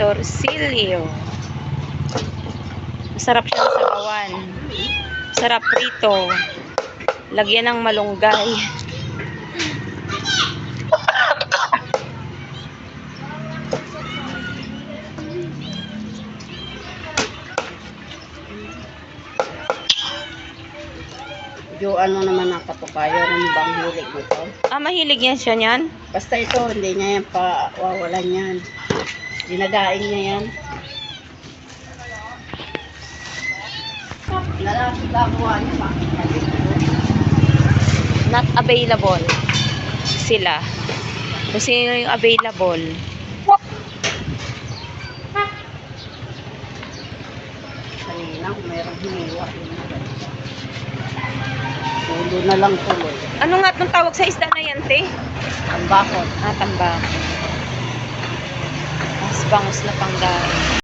torsilyo. Masarap siya sa bawan. Sarap prito. Lagyan ng malunggay. Joan mo naman ang katukayo ng bang hilig nito. Ah, mahilig yan siya niyan? Basta ito, hindi niya yan pa wawalan yan. Dinagain niya yan. Not available. Sila. Kung sino yung available. Kanina, kung mayroong hiniwa. Tulo na lang tuloy. Ano nga itong tawag sa isda na yan, te? Ang bakot. Ah, tambak. Bangus na panggain.